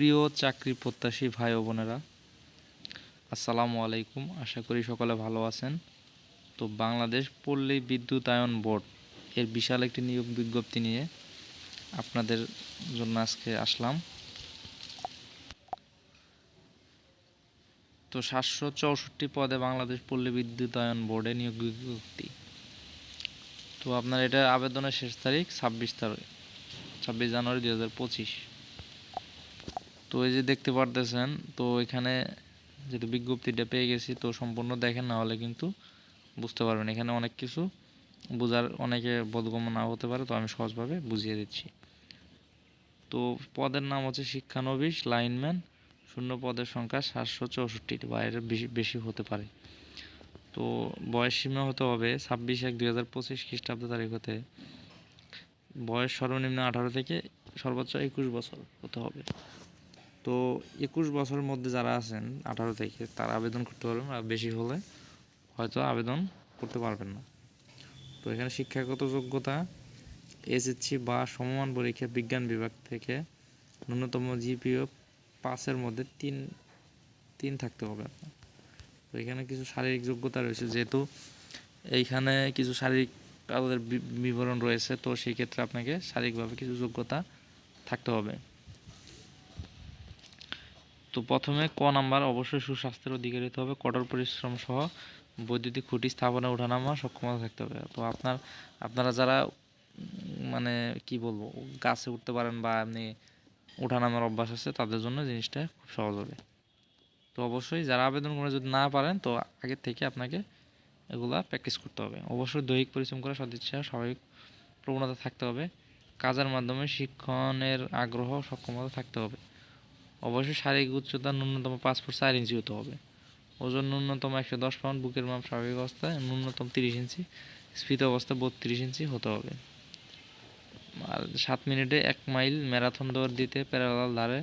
প্রিয় চাকরি প্রত্যাশী ভাই ও বোনেরা, আসসালামু আলাইকুম। আশা করি সকলে ভালো আছেন। তো বাংলাদেশ পল্লী বিদ্যুতায়ন বোর্ড এর বিশাল একটি নিয়োগ বিজ্ঞপ্তি নিয়ে আপনাদের জন্য আজকে আসলাম। তো সাতশো চৌষট্টি পদে বাংলাদেশ পল্লী বিদ্যুতায়ন বোর্ডে নিয়োগ বিজ্ঞপ্তি। তো আপনার এটা আবেদনের শেষ তারিখ ছাব্বিশ তারিখ ছাব্বিশ জানুয়ারি দুই হাজার পঁচিশ। তো এই যে দেখতে পারতেছেন, তো এখানে যেহেতু বিজ্ঞপ্তিটা পেয়ে গেছি, তো সম্পূর্ণ দেখেন, না হলে কিন্তু বুঝতে পারবেন। এখানে অনেক কিছু বোঝার অনেকে বোধগম্য না হতে পারে, তো আমি সহজভাবে বুঝিয়ে দিচ্ছি। তো পদের নাম হচ্ছে শিক্ষানবিশ, লাইনম্যান, শূন্য পদের সংখ্যা সাতশো চৌষট্টি, বা এর বেশি বেশি হতে পারে। তো বয়স সীমা হতে হবে ছাব্বিশ এক দুই হাজার পঁচিশ খ্রিস্টাব্দ তারিখ হতে। বয়স সর্বনিম্ন আঠারো থেকে সর্বোচ্চ একুশ বছর হতে হবে। তো একুশ বছরের মধ্যে যারা আছেন, আঠারো থেকে, তারা আবেদন করতে পারবেন আর বেশি হলে হয়তো আবেদন করতে পারবেন না। তো এখানে শিক্ষাগত যোগ্যতা এসএসসি বা সমমান পরীক্ষা বিজ্ঞান বিভাগ থেকে ন্যূনতম জিপিও পাঁচের মধ্যে তিন তিন থাকতে হবে আপনার। তো এখানে কিছু শারীরিক যোগ্যতা রয়েছে, যেহেতু এইখানে কিছু শারীরিক তাদের বিবরণ রয়েছে, তো সেই ক্ষেত্রে আপনাকে শারীরিকভাবে কিছু যোগ্যতা থাকতে হবে। তো প্রথমে ক নাম্বার, অবশ্যই সুস্বাস্থ্যের অধিকারী হতে হবে। কঠোর পরিশ্রম সহ বৈদ্যুতিক খুঁটি, স্থাপনে ওঠানামা, সক্ষমতা থাকতে হবে। তো আপনার, আপনারা যারা মানে কি বলব, গাছে উঠতে পারেন বা এমনি ওঠানামার অভ্যাস আছে, তাদের জন্য জিনিসটা খুব সহজ হবে। তো অবশ্যই যারা আবেদন করে যদি না পারেন, তো আগের থেকে আপনাকে এগুলা প্র্যাকটিস করতে হবে। অবশ্যই দৈহিক পরিশ্রম করা সদিচ্ছা, স্বাভাবিক প্রবণতা থাকতে হবে। কাজের মাধ্যমে শিক্ষণের আগ্রহ, সক্ষমতা থাকতে হবে। অবশ্যই শারীরিক উচ্চতা ন্যূনতম পাঁচ ফুট চার ইঞ্চি হতে হবে। ওজন ন্যূনতম একশো দশ পাউন্ড বুকের মাপ স্বাভাবিক অবস্থায় ন্যূনতম তিরিশ ইঞ্চি, স্ফীত অবস্থায় বত্রিশ ইঞ্চি হতে হবে। আর সাত মিনিটে এক মাইল ম্যারাথন দৌড় দিতে প্যারালাল ধারে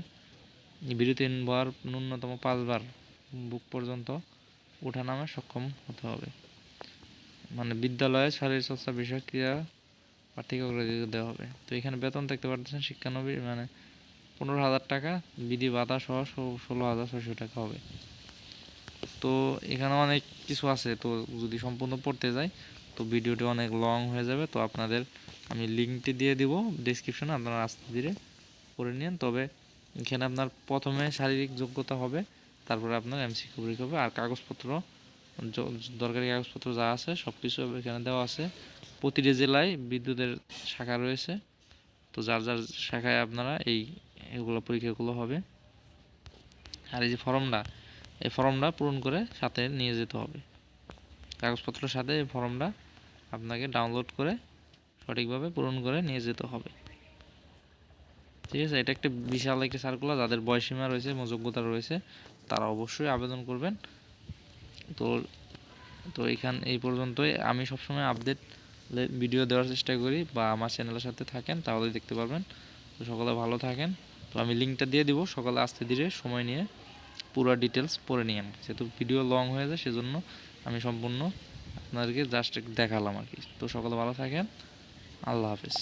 বিরতিবার ন্যূনতম পাঁচবার বুক পর্যন্ত ওঠানামে সক্ষম হতে হবে। মানে বিদ্যালয়ে শারীরচর্চা বিষয়ক ক্রিয়া অগ্রাধিকার দেওয়া হবে। তো এখানে বেতন দেখতে পারতেছেন শিক্ষানবী মানে পনেরো হাজার টাকা, বিধি ভাতা সহ ষোলো হাজার ছয়শো টাকা হবে। তো এখানে অনেক কিছু আছে, তো যদি সম্পূর্ণ পড়তে যাই, তো ভিডিওটি অনেক লং হয়ে যাবে, তো আপনাদের আমি লিঙ্কটি দিয়ে দিব ডিসক্রিপশনে আপনারা আস্তে ধীরে করে নিন। তবে এখানে আপনার প্রথমে শারীরিক যোগ্যতা হবে, তারপরে আপনার এমসিকিউ পরীক্ষা হবে, আর কাগজপত্র দরকারি কাগজপত্র যা আছে সব কিছু এখানে দেওয়া আছে। প্রতিটি জেলায় বিদ্যুতের শাখা রয়েছে, তো যার যার শাখায় আপনারা এই এগুলো পরীক্ষাগুলো হবে। আর এই যে ফর্মটা, এই ফর্মটা পূরণ করে সাথে নিয়ে যেতে হবে। কাগজপত্রের সাথে এই ফর্মটা আপনাকে ডাউনলোড করে সঠিকভাবে পূরণ করে নিয়ে যেতে হবে। ঠিক আছে? এটা একটা বিশাল একটা সার্কুলার যাদের বয়সীমা রয়েছে এবং যোগ্যতা রয়েছে, তারা অবশ্যই আবেদন করবেন। তো তো এখান, এই পর্যন্তই। আমি সবসময় আপডেট ভিডিও দেওয়ার চেষ্টা করি বা আমার চ্যানেলের সাথে থাকেন তাহলে দেখতে পারবেন। তো সকলে ভালো থাকেন। তো আমি লিঙ্কটা দিয়ে দিব, সকালে আসতে ধীরে সময় নিয়ে পুরো ডিটেলস পড়ে নিয়েন যেহেতু ভিডিও লং হয়ে যায়, সেজন্য আমি সম্পূর্ণ আপনাদেরকে জাস্ট দেখালাম আর কি। তো সকালে ভালো থাকেন, আল্লাহ হাফেজ।